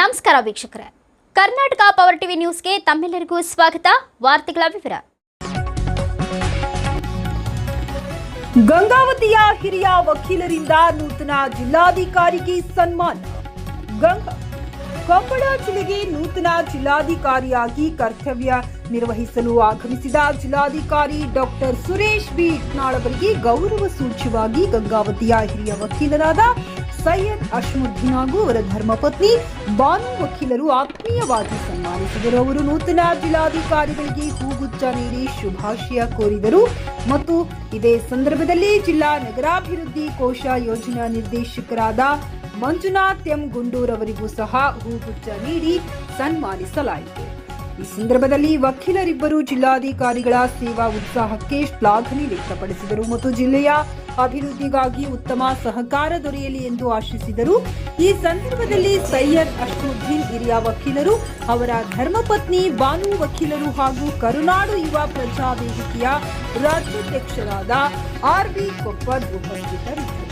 ನಮಸ್ಕಾರ ವೀಕ್ಷಕರೇ. Karnataka power TV ನ್ಯೂಸ್ಗೆ ತಮ್ಮೆಲ್ಲರಿಗೂ ಸ್ವಾಗತ. ವಾರ್ತೆಗಳ ವಿವರ. ಗಂಗಾವತಿಯ ಹಿರಿಯ ವಕೀಲರಿಂದ ನೂತನ ಜಿಲ್ಲಾಧಿಕಾರಿಗೆ ಸನ್ಮಾನ. ಗಂಗಾ ಕೊಪ್ಪಳ ಜಿಲ್ಲೆಗೆ ನೂತನ ಜಿಲ್ಲಾಧಿಕಾರಿಯಾಗಿ ಕರ್ತವ್ಯ ನಿರ್ವಹಿಸಲು ಆಗಮಿಸಿದ ಜಿಲ್ಲಾಧಿಕಾರಿ ಡಾಕ್ಟರ್ ಸುರೇಶ್ ಬಿ ಇಟ್ನಾಳ್ ಅವರಿಗೆ ಗೌರವ ಸೂಚ್ಯವಾಗಿ ಗಂಗಾವತಿಯ ಹಿರಿಯ ವಕೀಲರಾದ ಸೈಯದ್ ಅಶ್ಮುದ್ದೀನ್ ಹಾಗೂ ಅವರ ಧರ್ಮಪತ್ನಿ ಬಾನು ವಕೀಲರು ಆತ್ಮೀಯವಾಗಿ ಸನ್ಮಾನಿಸಿದರು. ಅವರು ನೂತನ ಜಿಲ್ಲಾಧಿಕಾರಿಗಳಿಗೆ ಹೂಗುಚ್ಛ ನೀಡಿ ಶುಭಾಶಯ ಕೋರಿದರು ಮತ್ತು ಇದೇ ಸಂದರ್ಭದಲ್ಲಿ ಜಿಲ್ಲಾ ನಗರಾಭಿವೃದ್ಧಿ ಕೋಶ ಯೋಜನಾ ನಿರ್ದೇಶಕರಾದ ಮಂಜುನಾಥ್ ಎಂ ಗುಂಡೂರ್ ಅವರಿಗೂ ಸಹ ಹೂಗುಚ್ಛ ನೀಡಿ ಸನ್ಮಾನಿಸಲಾಯಿತು. ಈ ಸಂದರ್ಭದಲ್ಲಿ ವಕೀಲರಿಬ್ಬರು ಜಿಲ್ಲಾಧಿಕಾರಿಗಳ ಸೇವಾ ಉತ್ಸಾಹಕ್ಕೆ ಶ್ಲಾಘನೆ ವ್ಯಕ್ತಪಡಿಸಿದರು ಮತ್ತು ಜಿಲ್ಲೆಯ ಅಭಿವೃದ್ಧಿಗಾಗಿ ಉತ್ತಮ ಸಹಕಾರ ದೊರೆಯಲಿ ಎಂದು ಆಶಿಸಿದರು. ಈ ಸಂದರ್ಭದಲ್ಲಿ ಸೈಯದ್ ಅಶ್ರುದ್ದೀನ್ ಹಿರಿಯ ವಕೀಲರು, ಅವರ ಧರ್ಮಪತ್ನಿ ಬಾನು ವಕೀಲರು ಹಾಗೂ ಕರುನಾಡು ಯುವ ಪ್ರಜಾ ವೇದಿಕೆಯ ರಾಜ್ಯಾಧ್ಯಕ್ಷರಾದ ಆರ್ ಬಿ ಕೊಪ್ಪದ್ ಉಪಸ್ಥಿತರಿದ್ದರು.